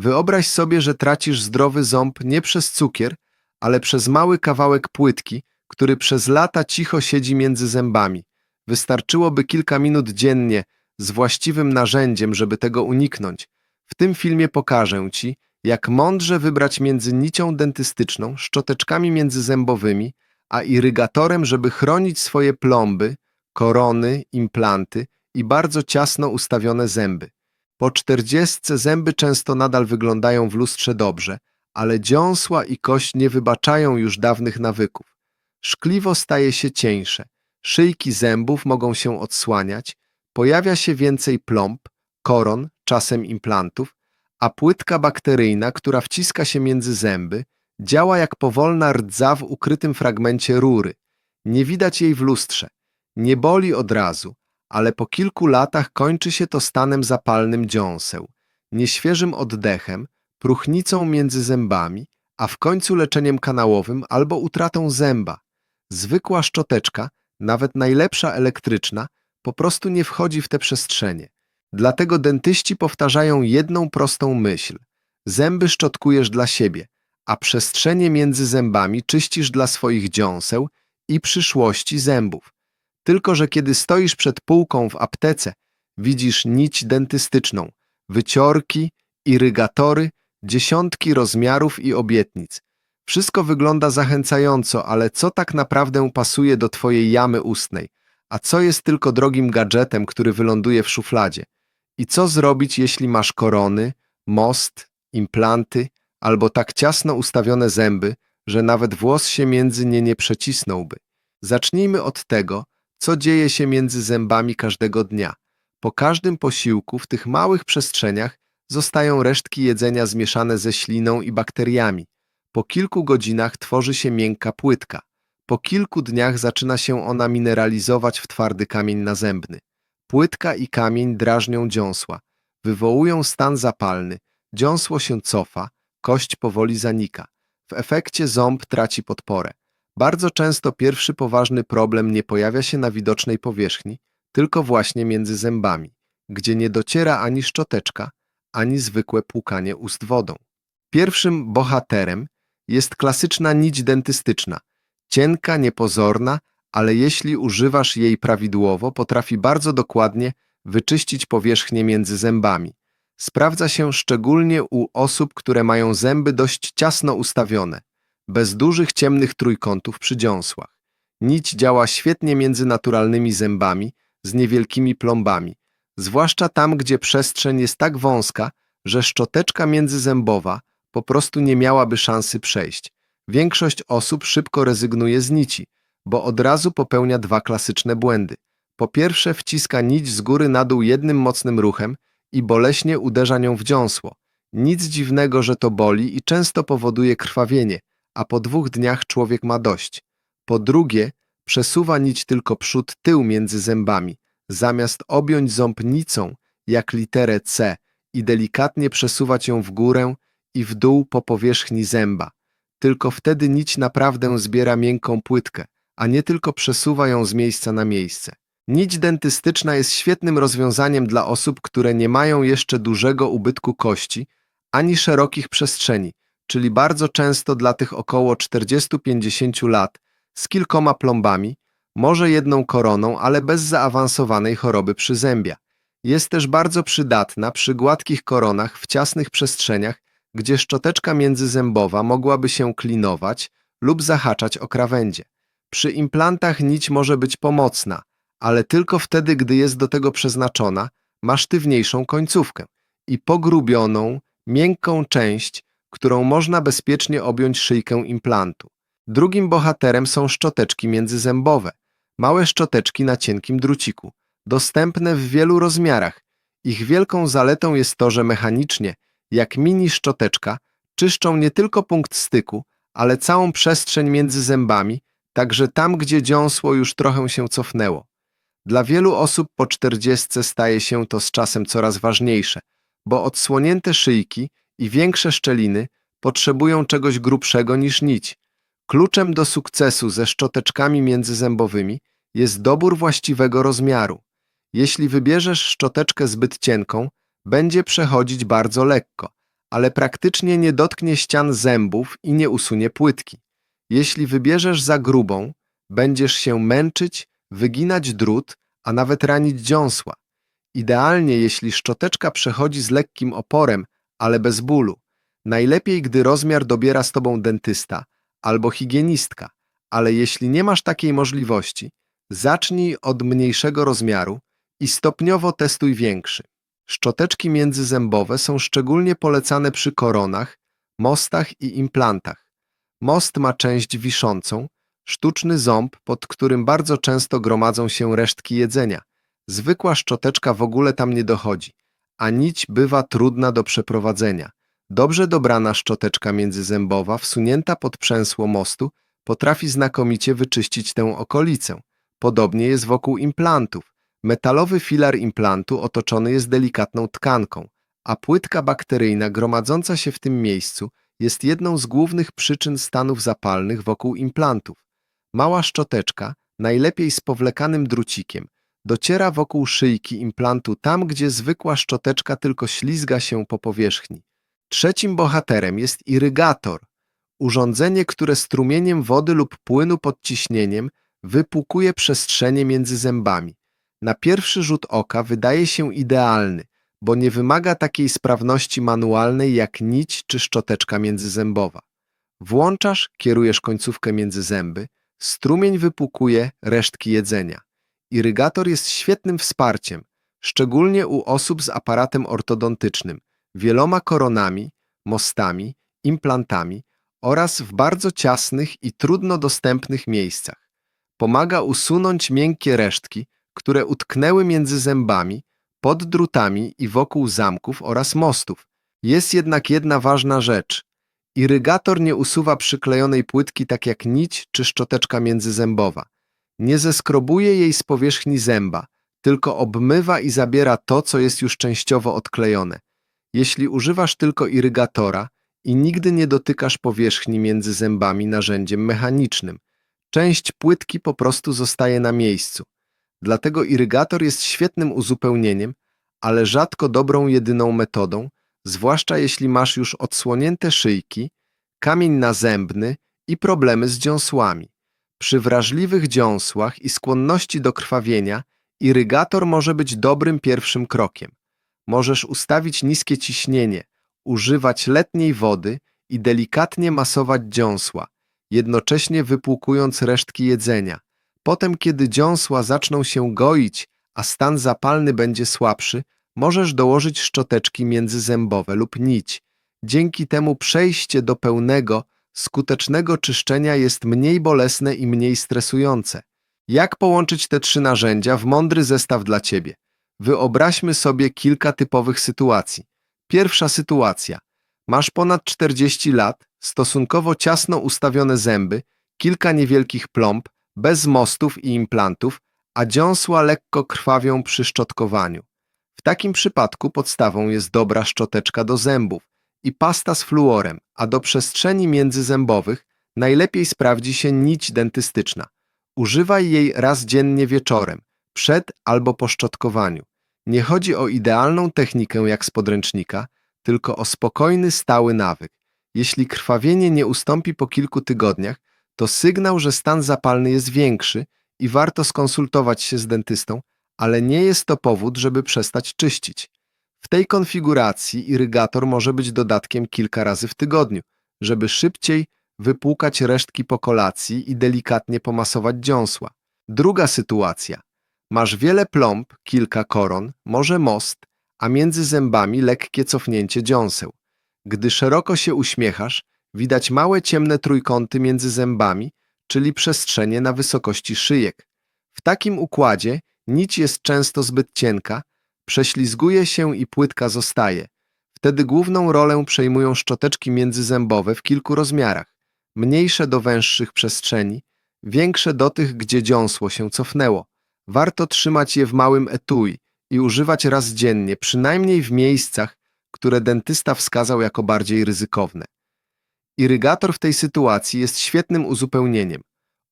Wyobraź sobie, że tracisz zdrowy ząb nie przez cukier, ale przez mały kawałek płytki, który przez lata cicho siedzi między zębami. Wystarczyłoby kilka minut dziennie z właściwym narzędziem, żeby tego uniknąć. W tym filmie pokażę Ci, jak mądrze wybrać między nicią dentystyczną, szczoteczkami międzyzębowymi, a irygatorem, żeby chronić swoje plomby, korony, implanty i bardzo ciasno ustawione zęby. Po czterdziestce zęby często nadal wyglądają w lustrze dobrze, ale dziąsła i kość nie wybaczają już dawnych nawyków. Szkliwo staje się cieńsze, szyjki zębów mogą się odsłaniać, pojawia się więcej plomb, koron, czasem implantów, a płytka bakteryjna, która wciska się między zęby, działa jak powolna rdza w ukrytym fragmencie rury. Nie widać jej w lustrze. Nie boli od razu, ale po kilku latach kończy się to stanem zapalnym dziąseł, nieświeżym oddechem, próchnicą między zębami, a w końcu leczeniem kanałowym albo utratą zęba. Zwykła szczoteczka, nawet najlepsza elektryczna, po prostu nie wchodzi w te przestrzenie. Dlatego dentyści powtarzają jedną prostą myśl. Zęby szczotkujesz dla siebie, a przestrzenie między zębami czyścisz dla swoich dziąseł i przyszłości zębów. Tylko, że kiedy stoisz przed półką w aptece, widzisz nić dentystyczną, wyciorki, irygatory, dziesiątki rozmiarów i obietnic. Wszystko wygląda zachęcająco, ale co tak naprawdę pasuje do twojej jamy ustnej, a co jest tylko drogim gadżetem, który wyląduje w szufladzie? I co zrobić, jeśli masz korony, most, implanty albo tak ciasno ustawione zęby, że nawet włos się między nie nie przecisnąłby? Zacznijmy od tego, co dzieje się między zębami każdego dnia. Po każdym posiłku w tych małych przestrzeniach zostają resztki jedzenia zmieszane ze śliną i bakteriami. Po kilku godzinach tworzy się miękka płytka. Po kilku dniach zaczyna się ona mineralizować w twardy kamień nazębny. Płytka i kamień drażnią dziąsła, wywołują stan zapalny, dziąsło się cofa, kość powoli zanika. W efekcie ząb traci podporę. Bardzo często pierwszy poważny problem nie pojawia się na widocznej powierzchni, tylko właśnie między zębami, gdzie nie dociera ani szczoteczka, ani zwykłe płukanie ust wodą. Pierwszym bohaterem jest klasyczna nić dentystyczna, cienka, niepozorna, ale jeśli używasz jej prawidłowo, potrafi bardzo dokładnie wyczyścić powierzchnię między zębami. Sprawdza się szczególnie u osób, które mają zęby dość ciasno ustawione, bez dużych ciemnych trójkątów przy dziąsłach. Nić działa świetnie między naturalnymi zębami z niewielkimi plombami, zwłaszcza tam, gdzie przestrzeń jest tak wąska, że szczoteczka międzyzębowa po prostu nie miałaby szansy przejść. Większość osób szybko rezygnuje z nici, bo od razu popełnia dwa klasyczne błędy. Po pierwsze wciska nić z góry na dół jednym mocnym ruchem i boleśnie uderza nią w dziąsło. Nic dziwnego, że to boli i często powoduje krwawienie, a po dwóch dniach człowiek ma dość. Po drugie, przesuwa nić tylko przód tył między zębami, zamiast objąć ząb nicą, jak literę C i delikatnie przesuwać ją w górę i w dół po powierzchni zęba. Tylko wtedy nić naprawdę zbiera miękką płytkę, a nie tylko przesuwa ją z miejsca na miejsce. Nić dentystyczna jest świetnym rozwiązaniem dla osób, które nie mają jeszcze dużego ubytku kości ani szerokich przestrzeni, czyli bardzo często dla tych około 40-50 lat z kilkoma plombami, może jedną koroną, ale bez zaawansowanej choroby przyzębia. Jest też bardzo przydatna przy gładkich koronach w ciasnych przestrzeniach, gdzie szczoteczka międzyzębowa mogłaby się klinować lub zahaczać o krawędzie. Przy implantach nić może być pomocna, ale tylko wtedy, gdy jest do tego przeznaczona, ma sztywniejszą końcówkę i pogrubioną, miękką część, którą można bezpiecznie objąć szyjkę implantu. Drugim bohaterem są szczoteczki międzyzębowe, małe szczoteczki na cienkim druciku, dostępne w wielu rozmiarach. Ich wielką zaletą jest to, że mechanicznie, jak mini szczoteczka, czyszczą nie tylko punkt styku, ale całą przestrzeń między zębami, także tam, gdzie dziąsło już trochę się cofnęło. Dla wielu osób po czterdziestce staje się to z czasem coraz ważniejsze, bo odsłonięte szyjki i większe szczeliny potrzebują czegoś grubszego niż nić. Kluczem do sukcesu ze szczoteczkami międzyzębowymi jest dobór właściwego rozmiaru. Jeśli wybierzesz szczoteczkę zbyt cienką, będzie przechodzić bardzo lekko, ale praktycznie nie dotknie ścian zębów i nie usunie płytki. Jeśli wybierzesz za grubą, będziesz się męczyć, wyginać drut, a nawet ranić dziąsła. Idealnie, jeśli szczoteczka przechodzi z lekkim oporem, ale bez bólu. Najlepiej, gdy rozmiar dobiera z tobą dentysta albo higienistka, ale jeśli nie masz takiej możliwości, zacznij od mniejszego rozmiaru i stopniowo testuj większy. Szczoteczki międzyzębowe są szczególnie polecane przy koronach, mostach i implantach. Most ma część wiszącą, sztuczny ząb, pod którym bardzo często gromadzą się resztki jedzenia. Zwykła szczoteczka w ogóle tam nie dochodzi, a nić bywa trudna do przeprowadzenia. Dobrze dobrana szczoteczka międzyzębowa, wsunięta pod przęsło mostu, potrafi znakomicie wyczyścić tę okolicę. Podobnie jest wokół implantów. Metalowy filar implantu otoczony jest delikatną tkanką, a płytka bakteryjna gromadząca się w tym miejscu jest jedną z głównych przyczyn stanów zapalnych wokół implantów. Mała szczoteczka, najlepiej z powlekanym drucikiem, dociera wokół szyjki implantu tam, gdzie zwykła szczoteczka tylko ślizga się po powierzchni. Trzecim bohaterem jest irygator, urządzenie, które strumieniem wody lub płynu pod ciśnieniem wypłukuje przestrzenie między zębami. Na pierwszy rzut oka wydaje się idealny, bo nie wymaga takiej sprawności manualnej jak nić czy szczoteczka międzyzębowa. Włączasz, kierujesz końcówkę między zęby, strumień wypłukuje resztki jedzenia. Irygator jest świetnym wsparciem, szczególnie u osób z aparatem ortodontycznym, wieloma koronami, mostami, implantami oraz w bardzo ciasnych i trudno dostępnych miejscach. Pomaga usunąć miękkie resztki, które utknęły między zębami, pod drutami i wokół zamków oraz mostów. Jest jednak jedna ważna rzecz. Irygator nie usuwa przyklejonej płytki tak jak nić czy szczoteczka międzyzębowa. Nie zeskrobuje jej z powierzchni zęba, tylko obmywa i zabiera to, co jest już częściowo odklejone. Jeśli używasz tylko irygatora i nigdy nie dotykasz powierzchni między zębami narzędziem mechanicznym, część płytki po prostu zostaje na miejscu. Dlatego irygator jest świetnym uzupełnieniem, ale rzadko dobrą jedyną metodą, zwłaszcza jeśli masz już odsłonięte szyjki, kamień nazębny i problemy z dziąsłami. Przy wrażliwych dziąsłach i skłonności do krwawienia irygator może być dobrym pierwszym krokiem. Możesz ustawić niskie ciśnienie, używać letniej wody i delikatnie masować dziąsła, jednocześnie wypłukując resztki jedzenia. Potem, kiedy dziąsła zaczną się goić, a stan zapalny będzie słabszy, możesz dołożyć szczoteczki międzyzębowe lub nić. Dzięki temu przejście do pełnego, skutecznego czyszczenia jest mniej bolesne i mniej stresujące. Jak połączyć te trzy narzędzia w mądry zestaw dla Ciebie? Wyobraźmy sobie kilka typowych sytuacji. Pierwsza sytuacja. Masz ponad 40 lat, stosunkowo ciasno ustawione zęby, kilka niewielkich plomb, bez mostów i implantów, a dziąsła lekko krwawią przy szczotkowaniu. W takim przypadku podstawą jest dobra szczoteczka do zębów i pasta z fluorem, a do przestrzeni międzyzębowych najlepiej sprawdzi się nić dentystyczna. Używaj jej raz dziennie wieczorem, przed albo po szczotkowaniu. Nie chodzi o idealną technikę jak z podręcznika, tylko o spokojny, stały nawyk. Jeśli krwawienie nie ustąpi po kilku tygodniach, to sygnał, że stan zapalny jest większy i warto skonsultować się z dentystą, ale nie jest to powód, żeby przestać czyścić. W tej konfiguracji irygator może być dodatkiem kilka razy w tygodniu, żeby szybciej wypłukać resztki po kolacji i delikatnie pomasować dziąsła. Druga sytuacja. Masz wiele plomb, kilka koron, może most, a między zębami lekkie cofnięcie dziąseł. Gdy szeroko się uśmiechasz, widać małe ciemne trójkąty między zębami, czyli przestrzenie na wysokości szyjek. W takim układzie nić jest często zbyt cienka, prześlizguje się i płytka zostaje. Wtedy główną rolę przejmują szczoteczki międzyzębowe w kilku rozmiarach. Mniejsze do węższych przestrzeni, większe do tych, gdzie dziąsło się cofnęło. Warto trzymać je w małym etui i używać raz dziennie, przynajmniej w miejscach, które dentysta wskazał jako bardziej ryzykowne. Irygator w tej sytuacji jest świetnym uzupełnieniem.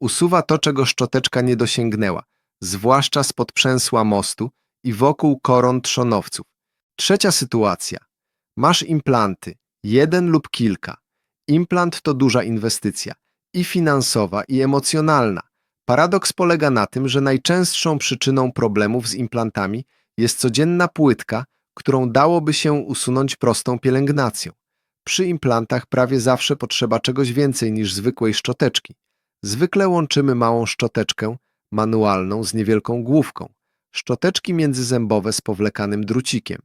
Usuwa to, czego szczoteczka nie dosięgnęła, zwłaszcza spod przęsła mostu i wokół koron trzonowców. Trzecia sytuacja. Masz implanty, Jeden lub kilka. Implant to duża inwestycja i finansowa, i emocjonalna. Paradoks polega na tym, że najczęstszą przyczyną problemów z implantami jest codzienna płytka, którą dałoby się usunąć prostą pielęgnacją. Przy implantach prawie zawsze potrzeba czegoś więcej niż zwykłej szczoteczki. Zwykle łączymy małą szczoteczkę manualną z niewielką główką, szczoteczki międzyzębowe z powlekanym drucikiem,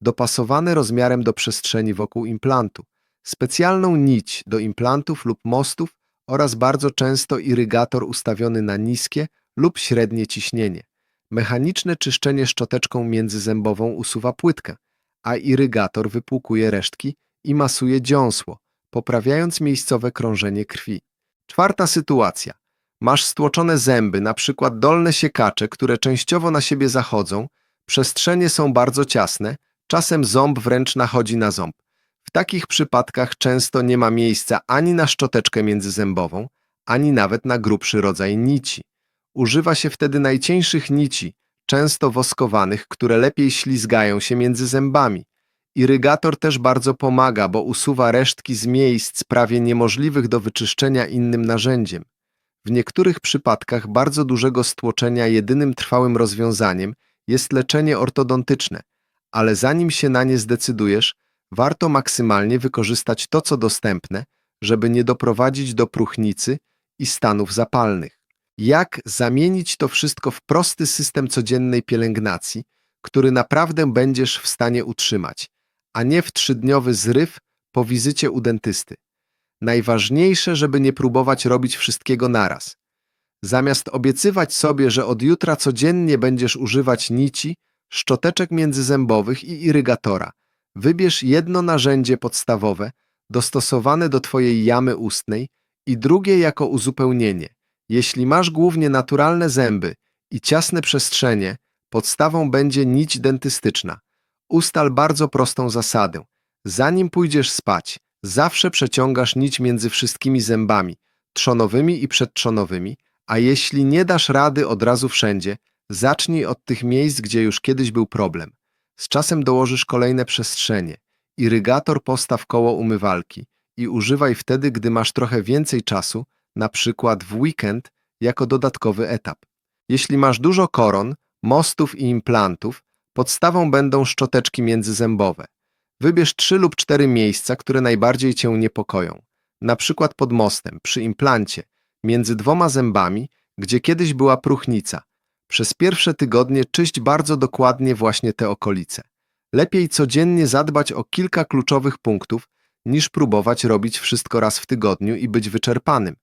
dopasowane rozmiarem do przestrzeni wokół implantu, specjalną nić do implantów lub mostów oraz bardzo często irygator ustawiony na niskie lub średnie ciśnienie. Mechaniczne czyszczenie szczoteczką międzyzębową usuwa płytkę, a irygator wypłukuje resztki i masuje dziąsło, poprawiając miejscowe krążenie krwi. Czwarta sytuacja. Masz stłoczone zęby, na przykład dolne siekacze, które częściowo na siebie zachodzą, przestrzenie są bardzo ciasne, czasem ząb wręcz nachodzi na ząb. W takich przypadkach często nie ma miejsca ani na szczoteczkę międzyzębową, ani nawet na grubszy rodzaj nici. Używa się wtedy najcieńszych nici, często woskowanych, które lepiej ślizgają się między zębami. Irygator też bardzo pomaga, bo usuwa resztki z miejsc prawie niemożliwych do wyczyszczenia innym narzędziem. W niektórych przypadkach bardzo dużego stłoczenia jedynym trwałym rozwiązaniem jest leczenie ortodontyczne, ale zanim się na nie zdecydujesz, warto maksymalnie wykorzystać to, co dostępne, żeby nie doprowadzić do próchnicy i stanów zapalnych. Jak zamienić to wszystko w prosty system codziennej pielęgnacji, który naprawdę będziesz w stanie utrzymać, a nie w trzydniowy zryw po wizycie u dentysty. Najważniejsze, żeby nie próbować robić wszystkiego naraz. Zamiast obiecywać sobie, że od jutra codziennie będziesz używać nici, szczoteczek międzyzębowych i irygatora, wybierz jedno narzędzie podstawowe, dostosowane do Twojej jamy ustnej i drugie jako uzupełnienie. Jeśli masz głównie naturalne zęby i ciasne przestrzenie, podstawą będzie nić dentystyczna. Ustal bardzo prostą zasadę. Zanim pójdziesz spać, zawsze przeciągasz nić między wszystkimi zębami, trzonowymi i przedtrzonowymi, a jeśli nie dasz rady od razu wszędzie, zacznij od tych miejsc, gdzie już kiedyś był problem. Z czasem dołożysz kolejne przestrzenie. Irygator postaw koło umywalki i używaj wtedy, gdy masz trochę więcej czasu, na przykład w weekend, jako dodatkowy etap. Jeśli masz dużo koron, mostów i implantów, podstawą będą szczoteczki międzyzębowe. Wybierz trzy lub cztery miejsca, które najbardziej Cię niepokoją. Na przykład pod mostem, przy implancie, między dwoma zębami, gdzie kiedyś była próchnica. Przez pierwsze tygodnie czyść bardzo dokładnie właśnie te okolice. Lepiej codziennie zadbać o kilka kluczowych punktów, niż próbować robić wszystko raz w tygodniu i być wyczerpanym.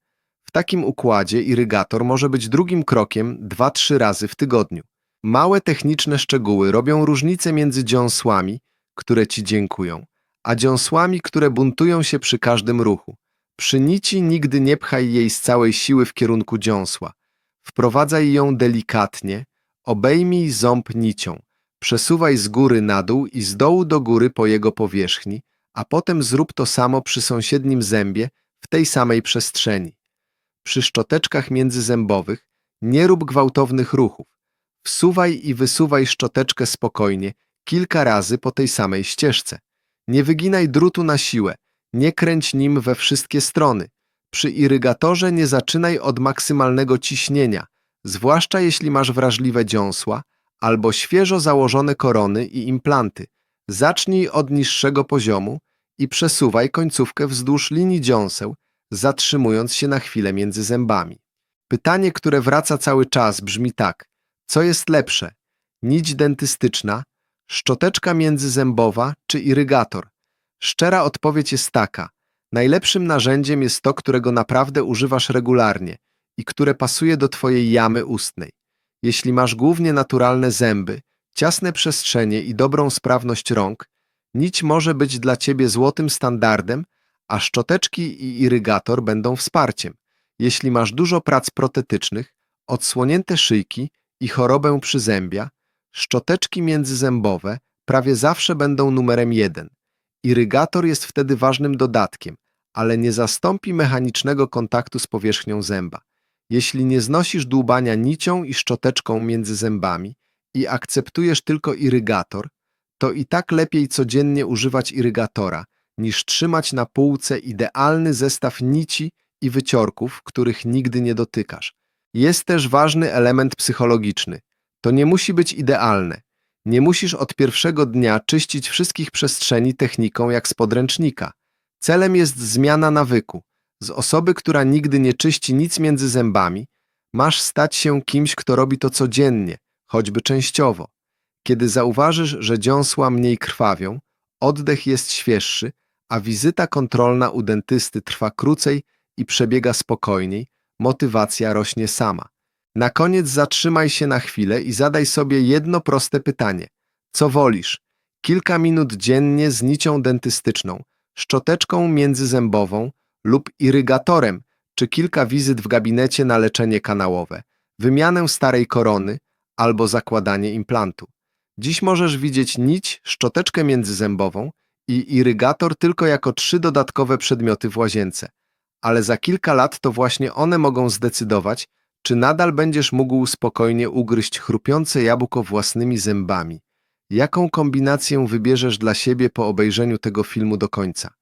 W takim układzie irygator może być drugim krokiem 2-3 razy w tygodniu. Małe techniczne szczegóły robią różnicę między dziąsłami, które ci dziękują, a dziąsłami, które buntują się przy każdym ruchu. Przy nici nigdy nie pchaj jej z całej siły w kierunku dziąsła. Wprowadzaj ją delikatnie, obejmij ząb nicią, przesuwaj z góry na dół i z dołu do góry po jego powierzchni, a potem zrób to samo przy sąsiednim zębie w tej samej przestrzeni. Przy szczoteczkach międzyzębowych nie rób gwałtownych ruchów. Wsuwaj i wysuwaj szczoteczkę spokojnie, kilka razy po tej samej ścieżce. Nie wyginaj drutu na siłę, nie kręć nim we wszystkie strony. Przy irygatorze nie zaczynaj od maksymalnego ciśnienia, zwłaszcza jeśli masz wrażliwe dziąsła albo świeżo założone korony i implanty. Zacznij od niższego poziomu i przesuwaj końcówkę wzdłuż linii dziąseł, zatrzymując się na chwilę między zębami. Pytanie, które wraca cały czas, brzmi tak: co jest lepsze? Nić dentystyczna, szczoteczka międzyzębowa czy irygator? Szczera odpowiedź jest taka: najlepszym narzędziem jest to, którego naprawdę używasz regularnie i które pasuje do Twojej jamy ustnej. Jeśli masz głównie naturalne zęby, ciasne przestrzenie i dobrą sprawność rąk, nić może być dla Ciebie złotym standardem, a szczoteczki i irygator będą wsparciem. Jeśli masz dużo prac protetycznych, odsłonięte szyjki i chorobę przyzębia, szczoteczki międzyzębowe prawie zawsze będą numerem jeden. Irygator jest wtedy ważnym dodatkiem, ale nie zastąpi mechanicznego kontaktu z powierzchnią zęba. Jeśli nie znosisz dłubania nicią i szczoteczką między zębami i akceptujesz tylko irygator, to i tak lepiej codziennie używać irygatora, niż trzymać na półce idealny zestaw nici i wyciorków, których nigdy nie dotykasz. Jest też ważny element psychologiczny. To nie musi być idealne. Nie musisz od pierwszego dnia czyścić wszystkich przestrzeni techniką jak z podręcznika. Celem jest zmiana nawyku. Z osoby, która nigdy nie czyści nic między zębami, masz stać się kimś, kto robi to codziennie, choćby częściowo. Kiedy zauważysz, że dziąsła mniej krwawią, oddech jest świeższy, a wizyta kontrolna u dentysty trwa krócej i przebiega spokojniej, motywacja rośnie sama. Na koniec zatrzymaj się na chwilę i zadaj sobie jedno proste pytanie. Co wolisz? Kilka minut dziennie z nicią dentystyczną, szczoteczką międzyzębową lub irygatorem, czy kilka wizyt w gabinecie na leczenie kanałowe, wymianę starej korony albo zakładanie implantu. Dziś możesz widzieć nić, szczoteczkę międzyzębową i irygator tylko jako trzy dodatkowe przedmioty w łazience. Ale za kilka lat to właśnie one mogą zdecydować, czy nadal będziesz mógł spokojnie ugryźć chrupiące jabłko własnymi zębami. Jaką kombinację wybierzesz dla siebie po obejrzeniu tego filmu do końca?